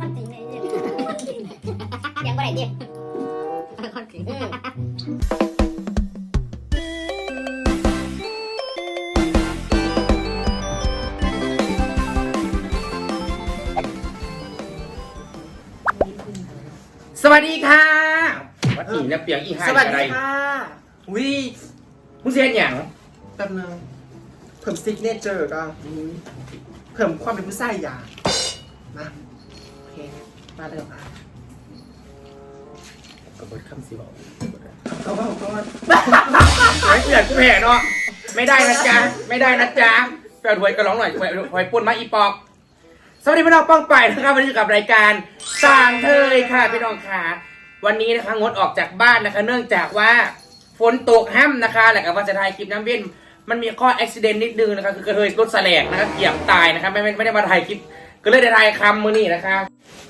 มันจริงเลยเนี่ยยังบ่ได้ดิคนจริงอืมสวัสดีค่ะ วัดอีนะเปียงอีหายสวัสอะไรดีค่ะวิมึงเสียหยังแป๊บนึงเพิ่มซิกเนเจอร์ก็เพิ่มความเป็นผู้ชายอย่างนะโอ เคมาเลยค่ะกระเบิดคำสิบอกเขาบอกก่อนไอ้เปียกกูแพ้เนาะไม่ได้นะจ๊ะไม่ได้นะจ๊ะแปลถวยก็ร้องหน่อยถวยถวยปุ่นมาอีปอก สวัสดีพี่น้องป้องไปนะครับวันนี้อยู่กับรายการสร้างเทยค่ะพี่น้องค่ะ วันนี้นะคะงดออกจากบ้านนะคะ เนื่องจากว่าฝนตกห้ำนะคะแล้วก็ว่าจะถ่ายคลิปน้ำเว้นมันมีข้ออุบิเหตุนิดนึงนะคะคือกระเทยรถแสลกนะคะเกียบตายนะคะไม่ไม่ไม่ได้มาถ่ายคลิป ก็เลยได้ถ่ายคำมือนี่นะคะ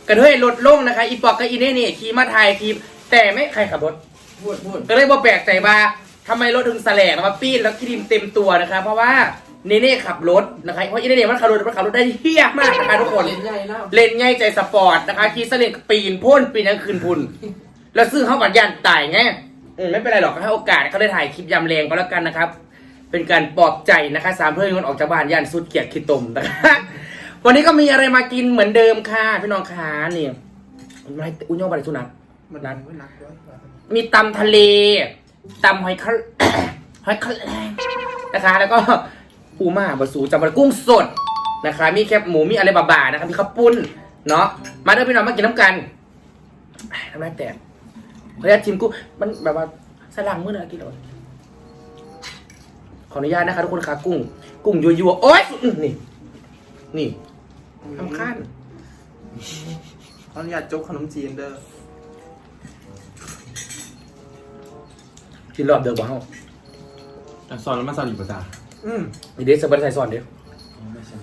กระเทยรถลงนะคะ อีปอกกับอีเน่นี่ขี่มาถ่ายคลิปแต่ไม่ใครขับรถ พูดพูดก็เลยบ่แปลกใจว่าทำไมรถถึงแสลกมาปีนแล้วครีมเต็มตัวนะคะ เพราะว่าเนเน่ขับรถนะคะเพราะอีเน่มันขับรถมันขับรถได้เฮี้ยมากนะคะทุกคน เล่นใหญ่แล้วเล่นง่ายใจสปอร์ตนะคะขี่สเลงปีนพ่นปีนกลางคืนพุ่น แล้วซึ่งเขากับยันตายไงอืมไม่เป็นไรหรอกก็ให้โอกาสเขาได้ถ่ายคลิปยำแรงก็แล้วกันนะครับ เป็นการปลอบใจนะคะสามเพื่อนคนออกจากบ้านยันสุดเกลียดขี้ตมนะคะ วันนี้ก็มีอะไรมากินเหมือนเดิมค่ะ พี่น้องคะนี่ไม่อุ้ยย่องไปสุนัขมันรักไม่รักด้วยมีตำทะเลตำหอยคะหอยคะแรงนะคะ แล้วก็ปูม่าบะสูจำปากุ้งสดนะคะ มีแคบหมูมีอะไรบาๆนะคะมีข้าวปุ้นเนาะมาเด้อพี่น้องมากินน้ำกันทำไรแตกขออนุญาตชิมกุ้งมันแบบว่าสลังมื้อหนึงกินเลยขออนุญาตนะคะทุกคนค่ะกุ้ง กุ้งยัวๆโอ๊ยอื้อนี่นี่ ทำขั้นขออนุญาตจกขนมจีนเด้อกินรอบเดิมบ้างอะสอนแล้วมาสอนอีกภาษาอืมมีเดซบันไซซอนเดียวไม่ใช่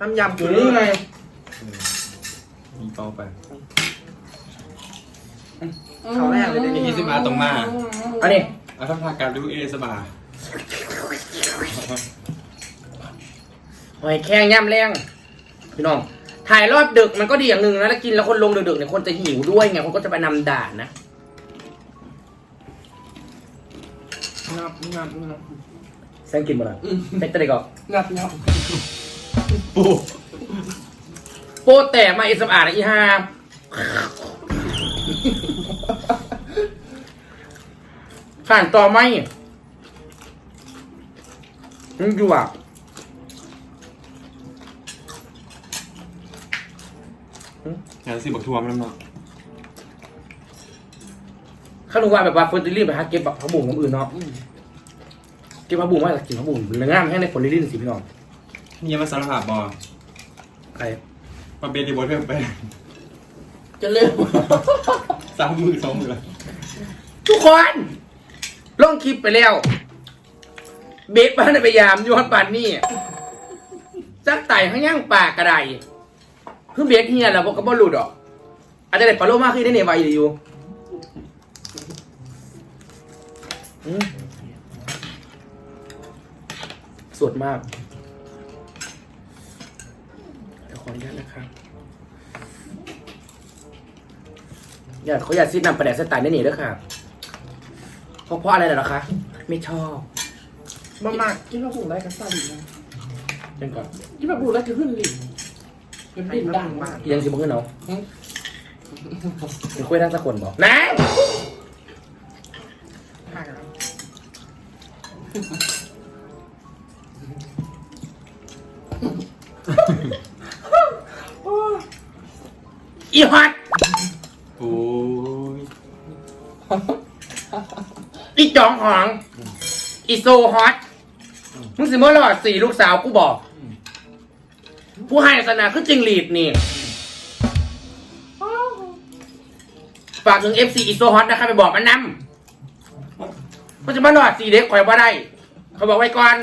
น้ำยำอยู่นี่ไงมีเป้าไปเขาแรกเลยเดี๋ยวนี่นี้สิมาตรงมาอันนี้เอาทำพาการดูเอสบา หอยแครงย่ำแรงพี่น้อง ถ่ายรอบดึกมันก็ดีอย่างหนึ่งนะแล้วกินแล้วคนลงดึกๆเนี่ยคนจะหิวด้วยไงคนก็จะไปนำด่านนะงับงับงับแซงกินหมดเลยเป็นตัวเด็กก่อนงับงับปูโปแตกมาเอสอาร์อีห้าผ่านต่อไหมมันอยู่อะ งานสิบักทวมแล้วเนาะข้ารู้ว่าแบบว่าเฟอร์ติลี่ไปหาเก็บแบบผักบุ้งของอื่นเนาะเก็บผักบุ้งมาจากกินผักบุ้งมันงามแค่ในฝนลิลี่สิพี่น้องนี่ยังมาสารภาพบอใครมาเป็นดีบอเพิ่มไปจะเลือกสามมือสองมือทุกคนลงคลิปไปแล้ว เบสบ้านในพยายามย้อนปานนี่จักไต่ข้างย่างปากกระได คือเบสเฮียแล้วบอกก็บ่หลุดหรอกอาจจะได้ปลาโลมาขึ้นได้เนี่ยไวอยู่อืมสดมากเดี๋ยวขออนุญาตนะครับอย่าเขาอยากซิดนำประแดกสไตล์นี่นี่ด้วยค่ะ เพราะเพราะอะไรเหรอคะ ไม่ชอบมามากกินข้าวผงไรกับซาดินะเดี๋ยวก่อนกินข้าวผงไรกับขึ้นลิ้ นเป็นลิ้นดังมากยังสิบเงินเนาะเป็นคุยทั้งสักคนบอกนะห่างกันอีฮอตโอ้ยอีจองหอง อีโซฮอตมึงสิเมื่อรอดสี่ลูกสาวกูบอก ผู้ให้ศาสนาคือจริงหลีดนี่ ฝากถึง FC อีโซฮอตนะคะไปบอกมันนำมันจะมารอดสี่เด็กข่อยว่าได้ เขาบอกไว้ก่อน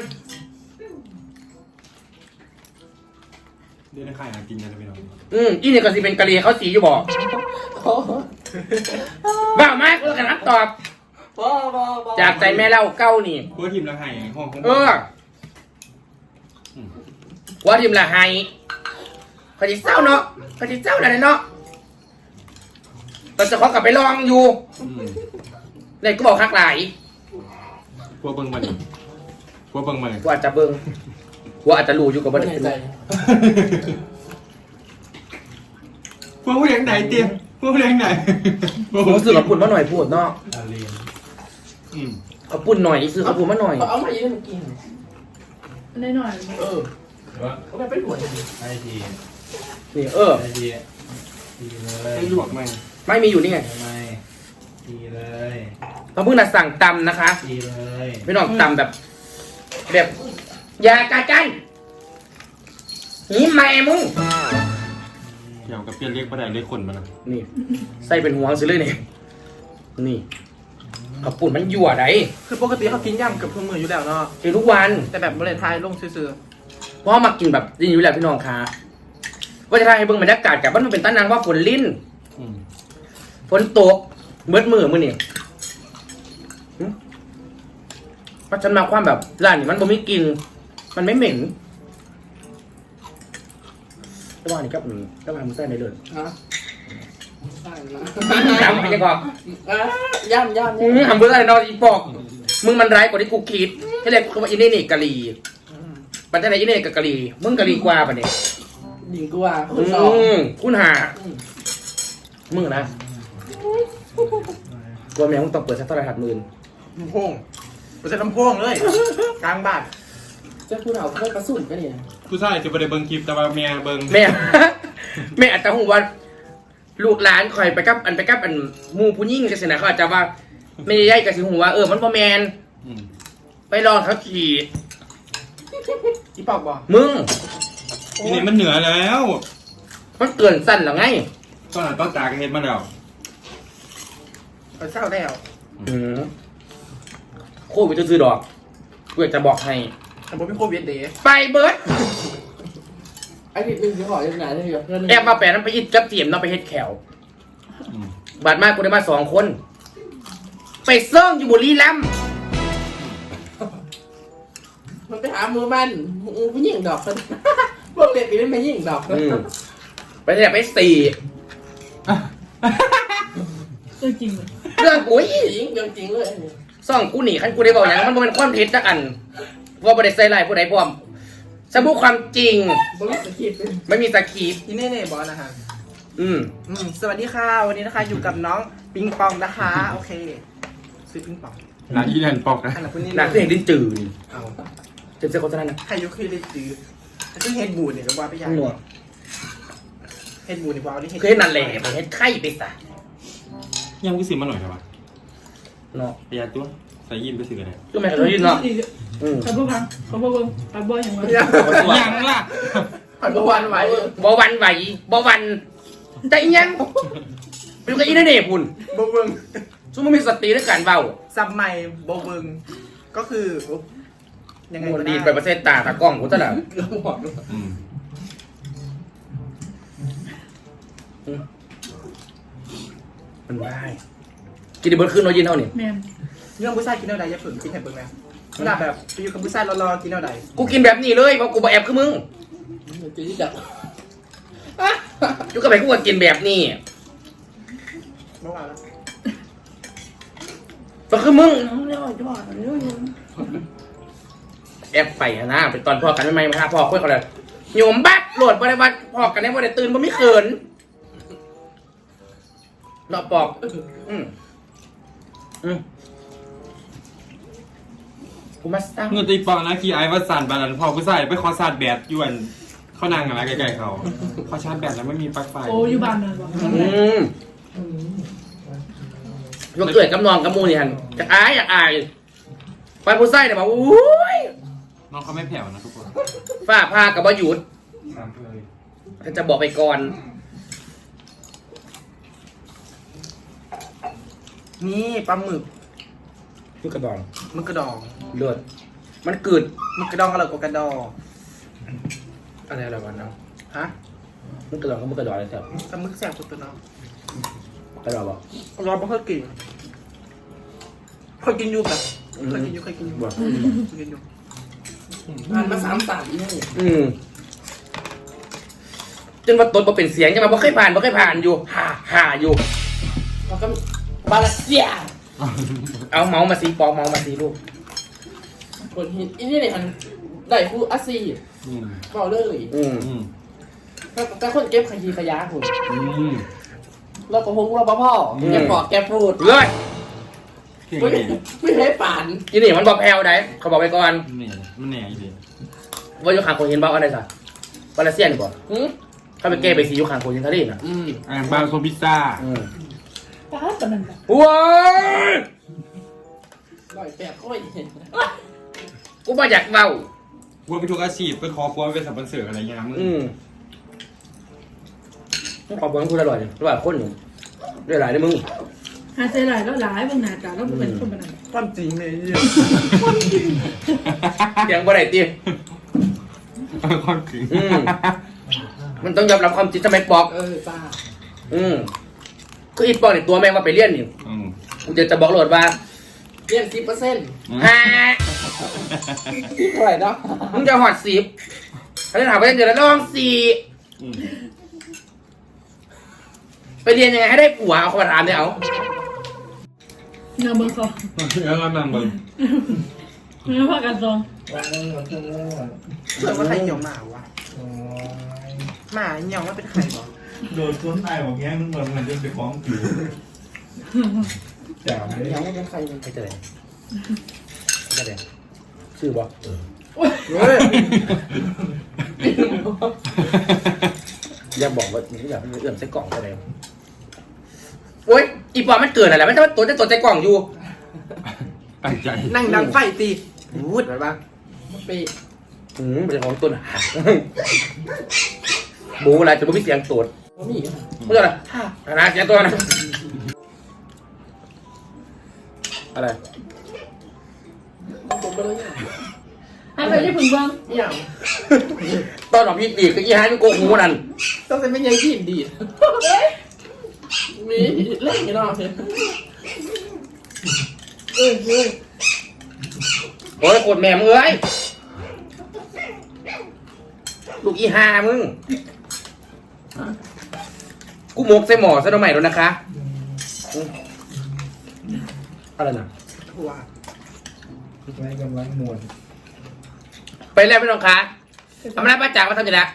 เดี๋ยวได้ข่ายหากินกันนะพี่น้องอืมอีนี่ก็สิเป็นกะเรียเขาสีอยู่บอกบ้ามากเลยกันรับตอบบ้าบ้าบ้าจากใจแม่เล่าเก้านี่พวกทีมละไห้ห้องของเออ ว่าทีมละไฮเขาจะเศร้าเนาะเขาจะเศร้าอะไรเนาะแต่เจะของกลับไปลองอยู่อืมเลยก็บอกคักหลายพวกเบิ้งมาดิพวกเบิ้งมาเลยกูอาจจะเบิ่งกูอาจจะรู้อยู่กับบันไม่ไดในใจพวกผู้เลี้ยงไหนเตี้ยพวกผู้เลี้ยงไหนผมรู้สึกกับปุ่นมาหน่อยพูดเนาะอืมกับปุ่นหน่อยซื้อกับปุ่นมาหน่อยเอามาเยอะมันกินได้หน่อยเออ เขาไม่เป็นหัวไอทีนี่เออ ไอทีทีเลยให้ลวกไหมไม่มีอยู่นี่ไงทำไมทีเลยเราเพิ่งน่ะสั่งตำนะคะทีเลยไม่ต้องตำแบบ แบบยากาจันนี่แม่มึงเดี๋ยวกับเปลี่ยนเรียกประเดี๋ยวเรียกคนมานะนี่ใส่เป็นหัวซื้อเลยนี่นี่กับปุ่นมันหยั่วไดคือปกติเขากินย่ำเกับทุกมืออยู่แล้วเนาะกินทุกวันแต่แบบบริเวณไทยลงซื่อ เพราะว่ามากินแบบยินอยู่แล้วพี่น้องค่ะว่าจะทายให้เบิ่งบรรยากาศกับมันเป็นต้นนางว่าฝนลิ้นอืมฝนตกเบิดมือมือนี่หึเพราะฉันมาความแบบร้านนี้มันบ่มีกลิน มันไม่เหม็นแต่ว่านี่ก็อืมก็มามึงใส่ในเลยฮะใช่นะจำไปยังก่อนอะย่ำย่ำอืมทำเพื่ออะไรนอนอีปอก มึงมันร้ายกว่าที่กูคิดที่เรียกเขาว่าอินเนนี่กะลี ปัจจัยอินเนนี่กับกะลีมึงกะลีกว่าปะเนี่ยดิ่งกูว่าอืคุณสองมคุณหามึงนะกลัวแม่มึงต้องเปิดสักเท่าไหร่หัดหมื่นๆลำโพงไม่ใช่ลำโพงเลย กลางบ้านจะพูดเอาเพื่อนกระสุนกันเนี่ย ผู้ชายจะไปได้เบิ้งคลิปแต่ว่าเมียเบิ้งแม่ แม่อาจจะหูว่าลูกหลานคอยไปกับอันไปกับอันหมูผู้ยิ่งกันสินะเขาอาจจะว่าไม่ได้ย้ายกับสิหูว่าเออมันพอแมนอืมไปลองเขาขี่ อีปอกบอกมึง ทีนี้มันเหนือแล้วมันเกินสั้นหรอไง ตอนนั้นต้นตากเห็นมาแล้วเอาเศร้าแล้วอืมโควิดจะซื้อดอกกูอยากจะบอกให้ แต่ผมเป็นโควิดเดย์ไปเบิร์ดไอ้พี่มึงจะขอยังไงได้เหรอเพื่อนแอบมาแปะนั้นไปอิดกับเจียมเนาะไปเฮ็ดแขวอืมบาดมากกูได้มาสองคน ไปเซิ่งอยู่บุรีรัมย์ มันไปหามือมันผู้หญิงดอกคนพวกเด็กนี่ไม่หญิงดอกอืมไปที่ไหนไปสี่เรื่องจริงเลยเรื่องกูอีจริงเรื่องจริงเลยซ่องกูหนีขั้นกูได้บอกอย่างนั้นมันบ่เป็นความเท็จจักอันว่าบริใส่ลายผู้ใดพร้อมสมบูความจริง บริสุทธิ์คิดเป็นไม่มีสคริปต์อีเน่เน่บอสนะฮะอืม อืมสวัสดีค่ะ วันนี้นะคะอยู่กับน้องปิงปองนะคะ โอเค ซื้อปิงปองร้านอีแลนด์ปอกนะอันนั้นคนนี้หนักเสียงดิ้นจืดเอา เจ็บเสียคนนั้นนะใครยกขึ้นได้จืดซึ่งเฮดบูดเนี่ยก็ว่าไปอย่างหนวดเฮดบูดเนี่ยว่าเอาที่คือให้นั่นแหละไปเฮ็ดไข่ไปซะยังวิสิมาหน่อยครับวะเนาะประหยัดตัวใส่ยินไปสิกันเลยคือแม่เขายินเนาะอืมขอบคุณครับขอบคุณครับบอยอย่างไรยังล่ะผ่านประวันไว้บ่วันไหวบ่วันแต่อีหยังอยู่กับอีนั่นเองพุ่นโบเบิงซุ่มนมีสติในการเว้า ซับใหม่โบเบิงก็คืออุ๊บ ยังไงมัก็นได้ดีไปประเทศตาตากล้องกูตะละอืมมันว้ายกินดิเบิร์ดขึ้นน้อยยินเท่านี่แมนเรื่องผู้ชายกินเอาใดอย่าฝืนกินให้เบิ่งนะเวลาแบบไปอยู่กับผู้ชายรอๆกินเอาใดกูกินแบบนี้เลยเพราะกูบ่แอบคือมึงจะที่ดักอยู่กับไปกูก็กินแบบนี้เมื่อวานแล้ว ก็คือมึง แอบไปหะนะเป็นตอนพ่อกันไม่ไม่มาหาพ่อคุยกันเลยโยมบักโหลดบริวัตพ่อกันได้บ่ได้ตื่นบ่มีเขินเนาะปอก อืมอืมกูมาสร้างเงินตีปอกนะขี่ไอ้ว่าสั่นบาลันพอผู้ชายไปขอสาดแบดยวนเขานั่งอะไรใกล้ๆเขาเขาชาร์จแบตแล้วไม่มีปลั๊กไฟโอ้อยู่บ้านเลยบอกอืมยกเกิดกับนองกับหมูนี่ฮันจะอายอยากอายไปผู้ไส้เนี่ยบอกอุ้ย น้องเขาไม่แผ่วนะทุกคนฝ้าผ้ากับบ่หยุดจะบอกไปก่อน นี่ปลาหมึกมึงกระดองหมึกกระดองเลือดมันเกิดหมึกกระดองอร่อยกว่ากระดองอะไรอะไรวะเนาะฮะมึงกระดองก็มึงกระดองอะไรแถวปลาหมึกแซ่บสุดตัวเน้องกระดองบอกรอบ่เคยกินเคยกินอยู่แบบเคยกินอยู่เคยกินอยู่บอกเคยกินอยู่ ผ่านมาสามสามนี่อืมจนว่าตดบ่เป็นเสียงจะมาบ่เคยผ่านบ่เคยผ่านอยู่ห่าห่าอยู่แล้วก็บาลาเซียเอาเมาส์มาสีปอกเมาส์มาสีลูกคนฮิตอันนี้เนี่ยมันได้คู่อาซีอืมบอกเลยอืมอืมแต่คนเก็บขยี้ขยะคุณอืมเราก็พงเราพ่อแกปอกแกพูดเลย เก่งไม่ดีไม่ให้ป่านทีนี่มันบ่แพ้วได้เขาบอกไปก่อนมันแหน่มันแหน่อีเดีว่าอยู่ข้างโคเห็นบ่อะไรซะบาลาเซียนก่อนหืมเขาไปแก้ไปสีอยู่ข้างโคเห็นทะเลน่ะอืมอ่าบางโซพิซซ่าอืมป้าตอนนั้นแบบว้ายร่อยแปดค่อยกูบ่อยากเว้าว่าไปทุกอาชีพไปขอครัวไปเป็นสปอนเซอร์อะไรเงี้ยมึงอืมขอบคุณคุณอร่อยอร่อยคนหนึ่งได้หลายได้มึง หาใจหลายแล้วหลายบางหนาตาแล้วเป็นคนแบบนั้นความจริงเลยเนี่ยเสียงบ่ได้ตีความจริงอืมมันต้องยอมรับความจริงทำไมบอก เออป้าอืมคืออีปอกเนี่ยตัวแม่งมาไปเรียนนี่อืมกูจะจะบอกโหลดว่าเรียนสิบเปอร์เซ็นต์ฮะที่เท่าไหร่เนาะมึงจะหอดสิบเขาจะถามว่าจะเดือนละลองสี่อืมไปเรียนยังไงให้ได้ผัวเอาเขามาถามเนี่ยเอา เนื้อเบอร์คอแล้วก็นั่งเบิ่งเนื้อผ้ากันซองวันนึงวันนึงวันเชื่อว่าใครเหนียวหมาวะหมาเหนียวว่าเป็นใครบอโดนต้นไอ้ของแง่มึงเหมือนมันจะไปคล้องผิวจ๋าไหมยังไม่เป็นใครเลยไปเจอไปเจอชื่อบอกเฮ้ยอยากบอกว่ามึงอยากให้เอื้อมใส่กล่องอะไร โอ้ยอีปอมันเกิดอะไรมันจะมาตัวจะตัวใจกล่องอยู่ ตั้งใจนั่งดังไฟตีพูดแบบว่าปีอืมเป็นของต้นหักบูอะไรจะไม่มีเสียงตูดว่ามีไม่ใช่อะไรฮ่านะเสียงตัวนะอะไรผมไปเลยให้ไปที่ผึ่งบ้างอย่างตอนออกพี่ตีก็ยี่ห้าพี่โกงหูนั่นต้องเป็นไม่ยังที่ดี มีเล่นกันเนาะเออเฮ้ยโอ้ยโคตรแม่มึงเอ้ยลูกอีห้ามึง กูหมกใส่หมอซะหน่อยใหม่แล้วนะคะอืมอะไรนะทัวร์ไว้กำลังมวนไปแล้วพี่น้องคะทำไรป้าจ๋ามาทำอยู่แล้ว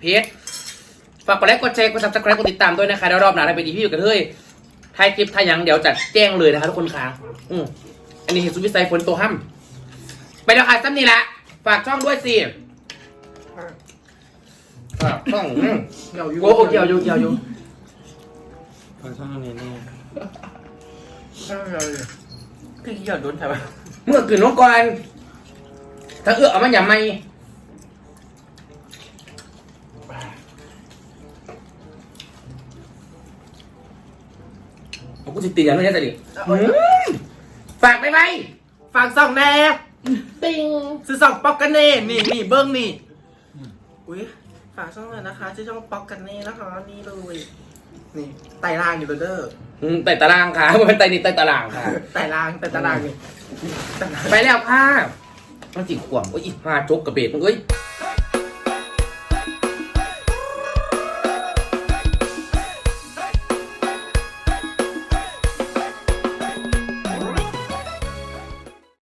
เพจ ฝากกดไลค์กดแชร์กดซับสไครต์กดติดตามด้วยนะคะแล้วรอบหน้าเราไปดีพี่อยู่กันเฮ้ยท้ายคลิปท้ายหยังเดี๋ยวจัดแจ้งเลยนะคะทุกคนค่ะอืมอันนี้เห็นซูบิไซฝนตัวห้ำไปแล้วค่ะซ้ำนี่ละฝากช่องด้วยสิฝากช่องอืมเหนียวอยู่โอ้โหเกี่ยวอยู่เกี่ยวอยู่ขอช่องนี้นี่คือหยอดโดนใช่ปะเมื่อคืนน้องก่อนถ้าเอื้อเอามันอย่าไม่ เอากูสิตีอย่างนี้จะดิอืมฝากไปไหมฝากส่องแน่ติงซื้อส่องป๊อกกันเน่นี่นี่เบิ้งนี่อุ้ยฝากช่องเลยนะคะชื่อช่องป๊อกกันเน่นะคะนี่เลยนี่ไต่รางอยู่เด้ออืมไต่ตารางค่ะมันเป็นไต่นี่ไต่ตารางค่ะไต่รางไต่ตารางนี่ไต่รางไปแล้วค่ะมันจิกขวมโอ้ยอีหาจกกระเบดมึงเอ้ย